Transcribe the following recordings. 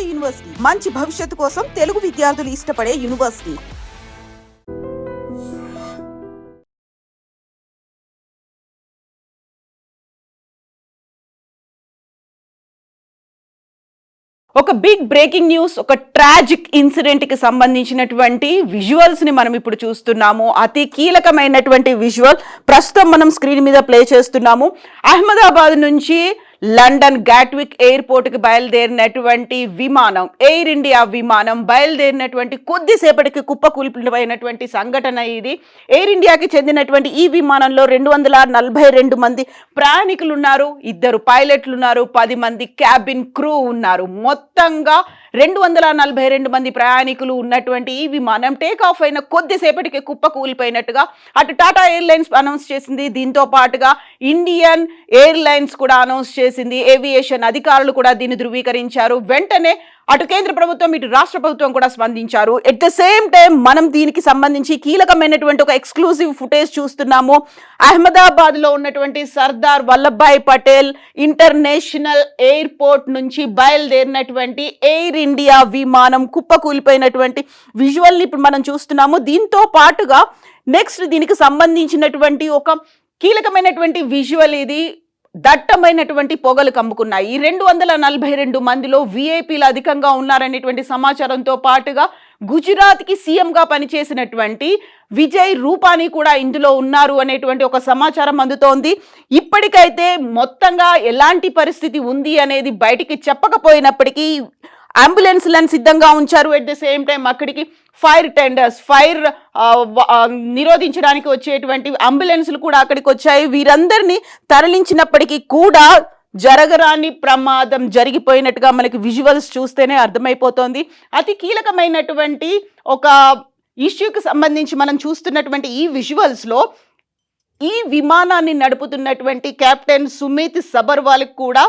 నాడు యూనివర్సిటీ. మంచి భవిష్యత్తు కోసం తెలుగు విద్యార్థులు ఇష్టపడే యూనివర్సిటీ. ఒక బిగ్ బ్రేకింగ్ న్యూస్ ఒక ట్రాజిక్ ఇన్సిడెంట్కి సంబంధించినటువంటి విజువల్స్ని మనం ఇప్పుడు చూస్తున్నాము. అతి కీలకమైనటువంటి విజువల్ ప్రస్తుతం మనం స్క్రీన్ మీద ప్లే చేస్తున్నాము. అహ్మదాబాద్ నుంచి లండన్ గాట్విక్ ఎయిర్పోర్ట్కి బయలుదేరినటువంటి విమానం ఎయిర్ ఇండియా విమానం బయలుదేరినటువంటి కొద్దిసేపటికి కుప్పకూలిపోయినటువంటి సంఘటన ఇది. ఎయిర్ ఇండియాకి చెందినటువంటి ఈ విమానంలో రెండు వందల నలభై రెండు మంది ప్రయాణికులు ఉన్నారు ఇద్దరు పైలట్లు ఉన్నారు పది మంది క్యాబిన్ క్రూ ఉన్నారు. మొత్తంగా రెండు వందల నలభై రెండు మంది ప్రయాణికులు ఉన్నటువంటి ఈ విమానం టేక్ ఆఫ్ అయిన కొద్దిసేపటికి కుప్ప కూలిపోయినట్టుగా అటు టాటా ఎయిర్లైన్స్ అనౌన్స్ చేసింది. దీంతో పాటుగా ఇండియన్ ఎయిర్లైన్స్ కూడా అనౌన్స్ చేసింది. ఏవియేషన్ అధికారులు కూడా దీన్ని ధృవీకరించారు. వెంటనే అటు కేంద్ర ప్రభుత్వం ఇటు రాష్ట్ర ప్రభుత్వం కూడా స్పందించారు. ఎట్ ద సేమ్ టైం మనం దీనికి సంబంధించి కీలకమైనటువంటి ఒక ఎక్స్క్లూజివ్ ఫుటేజ్ చూస్తున్నాము. అహ్మదాబాద్లో ఉన్నటువంటి సర్దార్ వల్లభాయ్ పటేల్ ఇంటర్నేషనల్ ఎయిర్పోర్ట్ నుంచి బయలుదేరినటువంటి ఎయిర్ ఇండియా విమానం కుప్పకూలిపోయినటువంటి విజువల్ని ఇప్పుడు మనం చూస్తున్నాము. దీంతో పాటుగా నెక్స్ట్ దీనికి సంబంధించినటువంటి ఒక కీలకమైనటువంటి విజువల్ ఇది. దట్టమైనటువంటి పొగలు కమ్ముకున్నాయి. ఈ రెండు వందల నలభై రెండు మందిలో విఐపీలు అధికంగా ఉన్నారనేటువంటి సమాచారంతో పాటుగా గుజరాత్కి సీఎంగా పనిచేసినటువంటి విజయ్ రూపానీ కూడా ఇందులో ఉన్నారు అనేటువంటి ఒక సమాచారం అందుతోంది. ఇప్పటికైతే మొత్తంగా ఎలాంటి పరిస్థితి ఉంది అనేది బయటికి చెప్పకపోయినప్పటికీ అంబులెన్స్లను సిద్ధంగా ఉంచారు. ఎట్ ద సేమ్ టైం అక్కడికి ఫైర్ టెండర్స్ ఫైర్ నిరోధించడానికి వచ్చేటువంటి అంబులెన్స్లు కూడా అక్కడికి వచ్చాయి. వీరందరినీ తరలించినప్పటికీ కూడా జరగరాని ప్రమాదం జరిగిపోయినట్టుగా మనకి విజువల్స్ చూస్తేనే అర్థమైపోతోంది. అతి కీలకమైనటువంటి ఒక ఇష్యూకి సంబంధించి మనం చూస్తున్నటువంటి ఈ విజువల్స్లో ఈ విమానాన్ని నడుపుతున్నటువంటి కెప్టెన్ సుమిత్ సబర్వాల్కి కూడా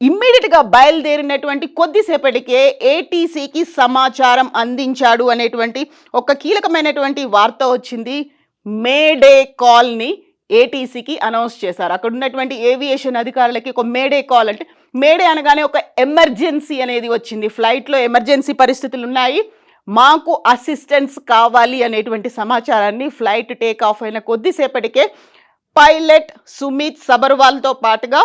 ఇమ్మీడియట్గా బయలుదేరినటువంటి కొద్దిసేపటికే ఏటీసీకి సమాచారం అందించాడు అనేటువంటి ఒక కీలకమైనటువంటి వార్త వచ్చింది. మేడే కాల్ని ఏటీసీకి అనౌన్స్ చేశారు. అక్కడ ఉన్నటువంటి ఏవియేషన్ అధికారులకి ఒక మేడే కాల్ అంటే మేడే అనగానే ఒక ఎమర్జెన్సీ అనేది వచ్చింది. ఫ్లైట్లో ఎమర్జెన్సీ పరిస్థితులు ఉన్నాయి. మాకు అసిస్టెన్స్ కావాలి అనేటువంటి సమాచారాన్ని ఫ్లైట్ టేక్ ఆఫ్ అయిన కొద్దిసేపటికే పైలట్ సుమిత్ సబర్వాల్తో పాటుగా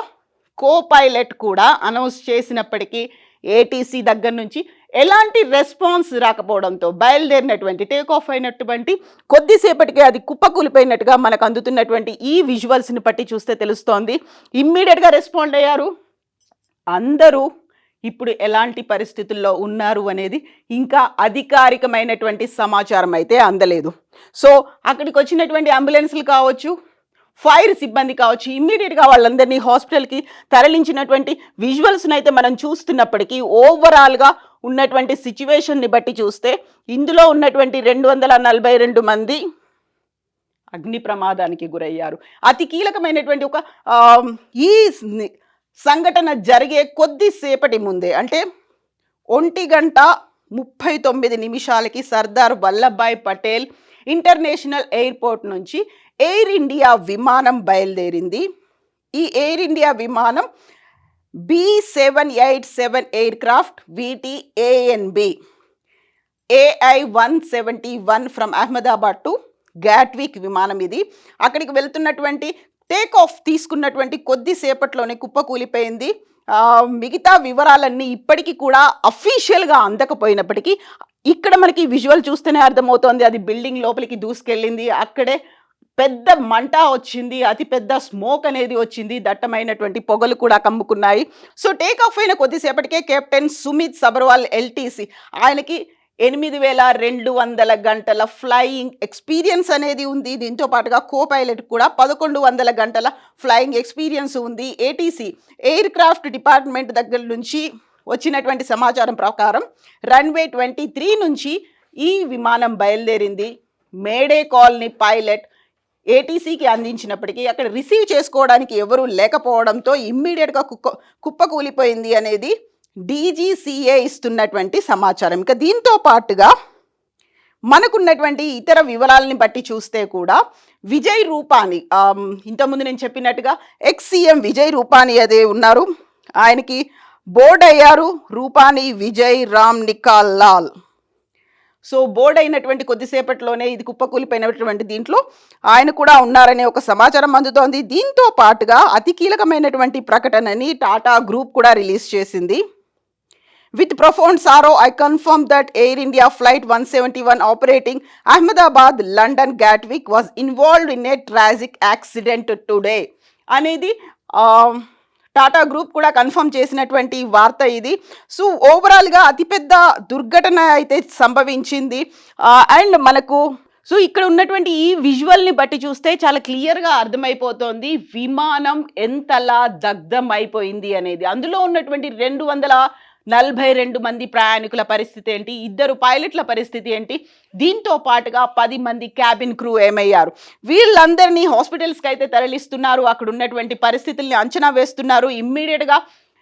కో పైలట్ కూడా అనౌన్స్ చేసినప్పటికీ ఏటీసీ దగ్గర నుంచి ఎలాంటి రెస్పాన్స్ రాకపోవడంతో బయలుదేరినటువంటి టేక్ ఆఫ్ అయినటువంటి కొద్దిసేపటికే అది కుప్పకూలిపోయినట్టుగా మనకు అందుతున్నటువంటి ఈ విజువల్స్ని బట్టి చూస్తే తెలుస్తోంది. ఇమ్మీడియట్గా రెస్పాండ్ అయ్యారు. అందరూ ఇప్పుడు ఎలాంటి పరిస్థితుల్లో ఉన్నారు అనేది ఇంకా అధికారికమైనటువంటి సమాచారం అయితే అందలేదు. సో అక్కడికి వచ్చినటువంటి అంబులెన్స్లు కావచ్చు ఫైర్ సిబ్బంది కావచ్చు ఇమ్మీడియట్గా వాళ్ళందరినీ హాస్పిటల్కి తరలించినటువంటి విజువల్స్ని అయితే మనం చూస్తున్నప్పటికీ ఓవరాల్గా ఉన్నటువంటి సిచ్యువేషన్ని బట్టి చూస్తే ఇందులో ఉన్నటువంటి రెండు వందల నలభై రెండు మంది అగ్ని ప్రమాదానికి గురయ్యారు. అతి కీలకమైనటువంటి ఒక ఈ సంఘటన జరిగే కొద్దిసేపటి ముందే అంటే ఒంటి గంట ముప్పై తొమ్మిది నిమిషాలకి సర్దార్ వల్లభాయ్ పటేల్ ఇంటర్నేషనల్ ఎయిర్పోర్ట్ నుంచి ఎయిర్ ఇండియా విమానం బయలుదేరింది. ఈ ఎయిర్ ఇండియా విమానం B seven eight seven aircraft VT ANB AI one seventy one from Ahmedabad to Gatwick విమానం ఇది. అక్కడికి వెళ్తున్నటువంటి టేక్ ఆఫ్ తీసుకున్నటువంటి కొద్దిసేపట్లోనే కుప్పకూలిపోయింది. మిగతా వివరాలన్నీ ఇప్పటికీ కూడా అఫీషియల్గా అందకపోయినప్పటికీ ఇక్కడ మనకి విజువల్ చూస్తేనే అర్థమవుతోంది. అది బిల్డింగ్ లోపలికి దూసుకెళ్ళింది. అక్కడే పెద్ద మంట వచ్చింది. అతి పెద్ద స్మోక్ అనేది వచ్చింది. దట్టమైనటువంటి పొగలు కూడా కమ్ముకున్నాయి. సో టేక్ ఆఫ్ అయిన కొద్దిసేపటికే కెప్టెన్ సుమిత్ సబర్వాల్ ఎల్టీసీ ఆయనకి ఎనిమిది వేల రెండు వందల గంటల ఫ్లయింగ్ ఎక్స్పీరియన్స్ అనేది ఉంది. దీంతో పాటుగా కో పైలట్ కూడా పదకొండు వందల గంటల ఫ్లయింగ్ ఎక్స్పీరియన్స్ ఉంది. ఏటీసీ ఎయిర్ క్రాఫ్ట్ డిపార్ట్మెంట్ దగ్గర నుంచి వచ్చినటువంటి సమాచారం ప్రకారం రన్వే ట్వంటీ త్రీ నుంచి ఈ విమానం బయలుదేరింది. మేడే కాలనీ పైలట్ ఏటీసీకి అందించినప్పటికీ అక్కడ రిసీవ్ చేసుకోవడానికి ఎవరూ లేకపోవడంతో ఇమ్మీడియట్గా కుక్క కుప్పకూలిపోయింది అనేది డీజీసీఏ ఇస్తున్నటువంటి సమాచారం. ఇక దీంతో పాటుగా మనకున్నటువంటి ఇతర వివరాలని బట్టి చూస్తే కూడా విజయ్ రూపాని ఇంతకుముందు నేను చెప్పినట్టుగా ఎక్స్ సీఎం విజయ్ రూపాని అదే ఉన్నారు. ఆయనకి బోర్డ్ అయ్యారు Rupani Vijay Ramniklal. So board అయినటువంటి కొద్దిసేపట్లోనే ఇది కుప్పకూలిపోయినటువంటి దీంట్లో ఆయన కూడా ఉన్నారనే ఒక సమాచారం అందుతోంది. దీంతో పాటుగా అతి కీలకమైనటువంటి ప్రకటనని టాటా గ్రూప్ కూడా రిలీజ్ చేసింది. With profound sorrow I confirm that air India flight one seventy one operating Ahmedabad London Gatwick was involved in a tragic accident today అనేది టాటా గ్రూప్ కూడా కన్ఫర్మ్ చేసినటువంటి వార్త ఇది. సో ఓవరాల్గా అతిపెద్ద దుర్ఘటన అయితే సంభవించింది. అండ్ మనకు సో ఇక్కడ ఉన్నటువంటి ఈ విజువల్ని బట్టి చూస్తే చాలా క్లియర్గా అర్థమైపోతోంది. విమానం ఎంతలా దగ్ధం అయిపోయింది అనేది. అందులో ఉన్నటువంటి రెండు వందల నలభై రెండు మంది ప్రయాణికుల పరిస్థితి ఏంటి? ఇద్దరు పైలట్ల పరిస్థితి ఏంటి? దీంతో పాటుగా పది మంది క్యాబిన్ క్రూ ఏమయ్యారు? వీళ్ళందరినీ హాస్పిటల్స్కి అయితే తరలిస్తున్నారు. అక్కడ ఉన్నటువంటి పరిస్థితుల్ని అంచనా వేస్తున్నారు. ఇమ్మీడియట్గా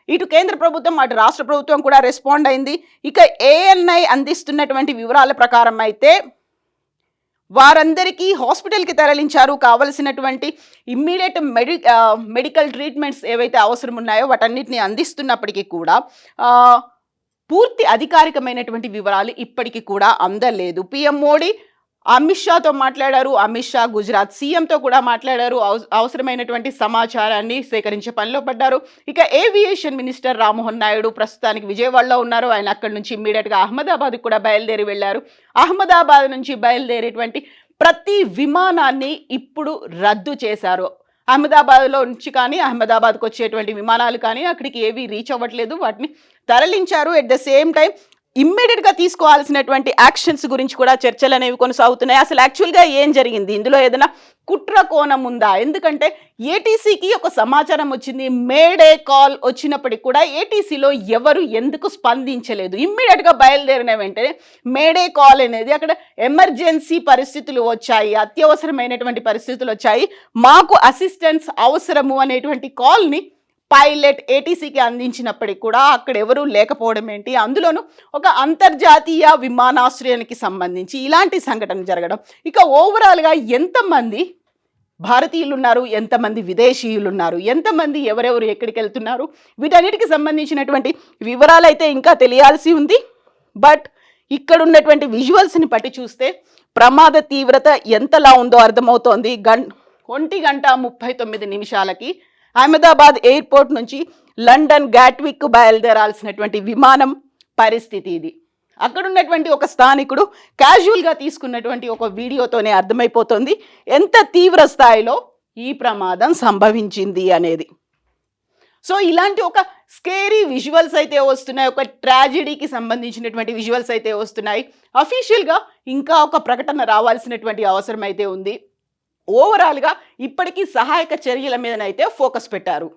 ఇటు కేంద్ర ప్రభుత్వం అటు రాష్ట్ర ప్రభుత్వం కూడా రెస్పాండ్ అయింది. ఇక ఏఎన్ఐ అందిస్తున్నటువంటి వివరాల ప్రకారం అయితే వారందరికీ హాస్పిటల్కి తరలించారు. కావలసినటువంటి ఇమ్మీడియట్ మెడి మెడికల్ ట్రీట్మెంట్స్ ఏవైతే అవసరం ఉన్నాయో వాటన్నిటిని అందిస్తున్నప్పటికీ కూడా పూర్తి అధికారికమైనటువంటి వివరాలు ఇప్పటికీ కూడా అందలేదు. పిఎం మోడీ అమిత్ షాతో మాట్లాడారు అమిత్ షా గుజరాత్ సీఎంతో కూడా మాట్లాడారు అవసరమైనటువంటి సమాచారాన్ని సేకరించే పనిలో పడ్డారు. ఇక ఏవియేషన్ మినిస్టర్ రామ్మోహన్ నాయుడు ప్రస్తుతానికి విజయవాడలో ఉన్నారు. ఆయన అక్కడి నుంచి ఇమ్మీడియట్గా అహ్మదాబాద్కి కూడా బయలుదేరి వెళ్ళారు. అహ్మదాబాద్ నుంచి బయలుదేరేటువంటి ప్రతి విమానాన్ని ఇప్పుడు రద్దు చేశారు. అహ్మదాబాద్లో నుంచి కానీ అహ్మదాబాద్కు వచ్చేటువంటి విమానాలు కానీ అక్కడికి ఏవి రీచ్ అవ్వట్లేదు. వాటిని తరలించారు. ఎట్ ద సేమ్ టైం ఇమ్మీడియట్గా తీసుకోవాల్సినటువంటి యాక్షన్స్ గురించి కూడా చర్చలు అనేవి కొనసాగుతున్నాయి. అసలు యాక్చువల్గా ఏం జరిగింది? ఇందులో ఏదైనా కుట్ర కోణం ఉందా? ఎందుకంటే ఏటీసీకి ఒక సమాచారం వచ్చింది. మేడే కాల్ వచ్చినప్పటికి కూడా ఏటీసీలో ఎవరు ఎందుకు స్పందించలేదు? ఇమ్మీడియట్గా బయలుదేరిన వెంటనే మేడే కాల్ అనేది అక్కడ ఎమర్జెన్సీ పరిస్థితులు వచ్చాయి. అత్యవసరమైనటువంటి పరిస్థితులు వచ్చాయి. మాకు అసిస్టెన్స్ అవసరము అనేటువంటి కాల్ని పైలట్ ఏటీసీకి అందించినప్పటికీ కూడా అక్కడ ఎవరూ లేకపోవడం ఏంటి? అందులోనూ ఒక అంతర్జాతీయ విమానాశ్రయానికి సంబంధించి ఇలాంటి సంఘటన జరగడం. ఇక ఓవరాల్గా ఎంతమంది భారతీయులు ఉన్నారు ఎంతమంది విదేశీయులు ఉన్నారు ఎంతమంది ఎవరెవరు ఎక్కడికి వెళ్తున్నారు? వీటన్నిటికి సంబంధించినటువంటి వివరాలు అయితే ఇంకా తెలియాల్సి ఉంది. బట్ ఇక్కడ ఉన్నటువంటి విజువల్స్ని బట్టి చూస్తే ప్రమాద తీవ్రత ఎంతలా ఉందో అర్థమవుతోంది. గం ఒంటి గంట ముప్పై తొమ్మిది నిమిషాలకి అహ్మదాబాద్ ఎయిర్పోర్ట్ నుంచి లండన్ గాట్విక్ బయలుదేరాల్సినటువంటి విమానం పరిస్థితి ఇది. అక్కడున్నటువంటి ఒక స్థానికుడు క్యాజువల్గా తీసుకున్నటువంటి ఒక వీడియోతోనే అర్థమైపోతుంది. ఎంత తీవ్ర స్థాయిలో ఈ ప్రమాదం సంభవించింది అనేది. సో ఇలాంటి ఒక స్కేరీ విజువల్స్ అయితే వస్తున్నాయి. ఒక ట్రాజెడీకి సంబంధించినటువంటి విజువల్స్ అయితే వస్తున్నాయి. అఫీషియల్గా ఇంకా ఒక ప్రకటన రావాల్సినటువంటి అవసరం అయితే ఉంది. ఓవరాల్గా ఇప్పటికీ సహాయక చర్యల మీదనైతే ఫోకస్ పెట్టారు.